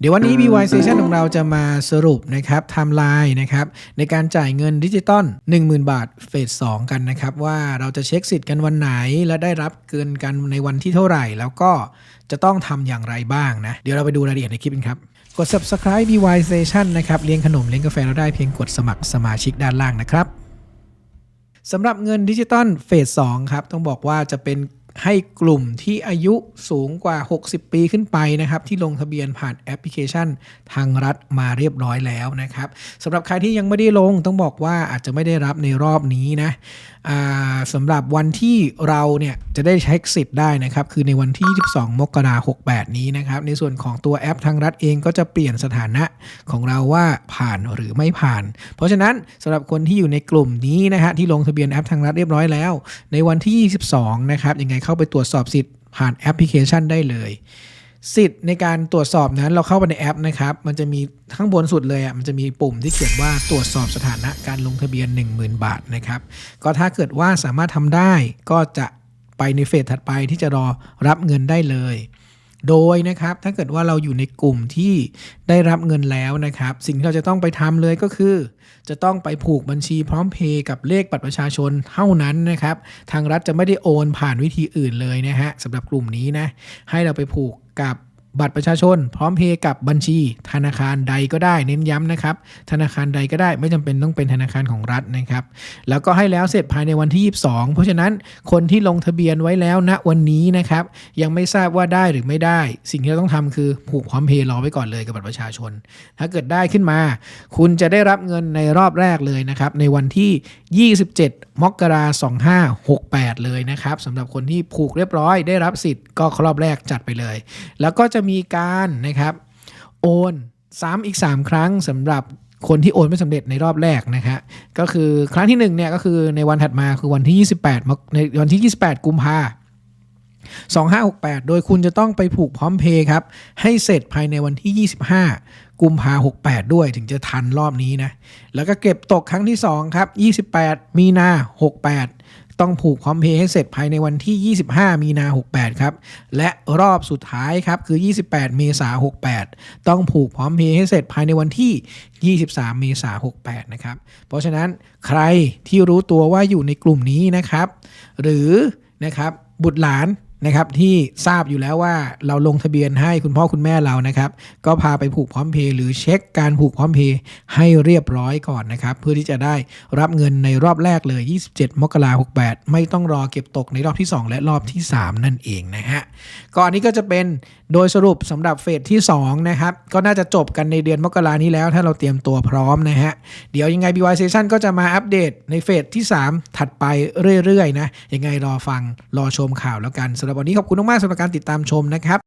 เดี๋ยววันนี้ BY Station ของเราจะมาสรุปนะครับไทม์ไลน์นะครับในการจ่ายเงินดิจิตอล10,000 บาทเฟส2กันนะครับ ว่าเราจะเช็คสิทธิ์กันวันไหน และได้รับเกินกันในวันที่เท่าไหร่ แล้วก็จะต้องทำอย่างไรบ้างนะ เดี๋ยวเราไปดูรายละเอียดในคลิปกันครับ กด subscribe BY Station นะครับเลี้ยงขนมเลี้ยงกาแฟเราได้เพียงกดสมัครสมาชิกด้านล่างนะครับสำหรับเงินดิจิตอลเฟส2ครับต้องบอกว่าจะเป็น ให้กลุ่มที่อายุสูงกว่า 60 ปีขึ้นไปนะครับ ที่ลงทะเบียนผ่านแอปพลิเคชัน ทางรัฐมาเรียบร้อยแล้วนะครับสำหรับใครที่ยังไม่ได้ลงต้องบอกว่าอาจจะไม่ได้รับในรอบนี้นะสำหรับวันที่เราเนี่ยจะได้ใช้สิทธิ์ได้นะครับ คือในวันที่ 22 มกราคม 68 นี้นะครับ ในส่วนของตัวแอปทางรัฐเองก็จะเปลี่ยนสถานะของเราว่าผ่านหรือไม่ผ่าน เพราะฉะนั้นสำหรับคนที่อยู่ในกลุ่มนี้นะฮะที่ลงทะเบียนแอปทางรัฐเรียบร้อยแล้ว ในวันที่ 22 นะครับยังไงเข้าไปตรวจสอบสิทธิ์ผ่านแอปพลิเคชันได้เลยสิทธิ์ในการตรวจสอบนั้นเราเข้าไปในแอปนะครับ มันจะมีข้างบนสุดเลยอะมันจะมีปุ่มที่เขียนว่าตรวจสอบสถานะการลงทะเบียน 10,000 บาทนะครับ ก็ถ้าเกิดว่าสามารถทำได้ก็จะไปในเฟสถัดไปที่จะรอรับเงินได้เลย โดยนะครับถ้าเกิดว่าเราอยู่ในกลุ่มที่ได้รับเงินแล้วนะครับ สิ่งที่เราจะต้องไปทำเลยก็คือ จะต้องไปผูกบัญชีพร้อมเพย์กับเลขบัตรประชาชนเท่านั้นนะครับ ทางรัฐจะไม่ได้โอนผ่านวิธีอื่นเลยนะฮะสำหรับกลุ่มนี้นะให้เราไปผูกกับ บัตรประชาชน พร้อมเพย์กับบัญชี ธนาคารใดก็ได้เน้นย้ำนะครับ ธนาคารใดก็ได้ไม่จำเป็นต้องเป็นธนาคารของรัฐนะครับ แล้วก็ให้แล้วเสร็จภายในวันที่ 22 เพราะฉะนั้นคนที่ลงทะเบียนไว้แล้วณวันนี้นะครับ ยังไม่ทราบว่าได้หรือไม่ได้ สิ่งที่เราต้องทำคือผูกพร้อมเพย์รอไว้ก่อนเลยกับบัตรประชาชน ถ้าเกิดได้ขึ้นมา คุณจะได้รับเงินในรอบแรกเลยนะครับ ในวันที่ 27 มกราคม2568 เลยนะครับสำหรับคนที่ผูกเรียบร้อยได้รับสิทธิ์ก็รอบแรกจัดไปเลย แล้วก็จะมีการนะครับโอนซ้ำอีก 3 ครั้งสำหรับคนที่โอนไม่สำเร็จในรอบแรกนะครับก็คือครั้งที่1เนี่ยก็คือในวันถัดมาคือวันที่ 28มในวันที่ 28 กุมภา2568 โดยคุณจะต้องไปผูกพร้อมเพย์ครับ ให้เสร็จภายในวันที่ 25 กุมภา68 ด้วยถึงจะทันรอบนี้นะ แล้วก็เก็บตกครั้งที่ 2 ครับ 28 มีนา 68 ต้องผูกพร้อมเพย์ให้เสร็จภายในวันที่ 25 มีนา68 ครับ และรอบสุดท้ายครับ คือ 28 เมษา68 ต้องผูกพร้อมเพย์ให้เสร็จภายในวันที่ 23 เมษา68 นะครับ เพราะฉะนั้นใครที่รู้ตัวว่าอยู่ในกลุ่มนี้นะครับ หรือนะครับบุตรหลาน นะครับที่ทราบอยู่แล้วว่าเราลงทะเบียนให้คุณพ่อคุณแม่เรานะครับ ก็พาไปผูกพร้อมเพย์หรือเช็คการผูกพร้อมเพย์ให้เรียบร้อยก่อนนะครับ เพื่อที่จะได้รับเงินในรอบแรกเลย 27 มกราคม68 ไม่ต้องรอเก็บตกในรอบที่ 2 และรอบที่ 3 นั่นเองนะฮะก่อนนี้ก็จะเป็นโดยสรุปสำหรับเฟสที่2นะครับก็น่าจะจบกันในเดือนมกรานี้แล้วถ้าเราเตรียมตัวพร้อมนะฮะเดี๋ยวยังไง BY Station ก็จะมาอัปเดตในเฟสที่ 3 ถัดไปเรื่อยๆนะยังไงรอฟังรอชมข่าวแล้วกันสำหรับวันนี้ขอบคุณมากๆสำหรับการติดตามชมนะครับ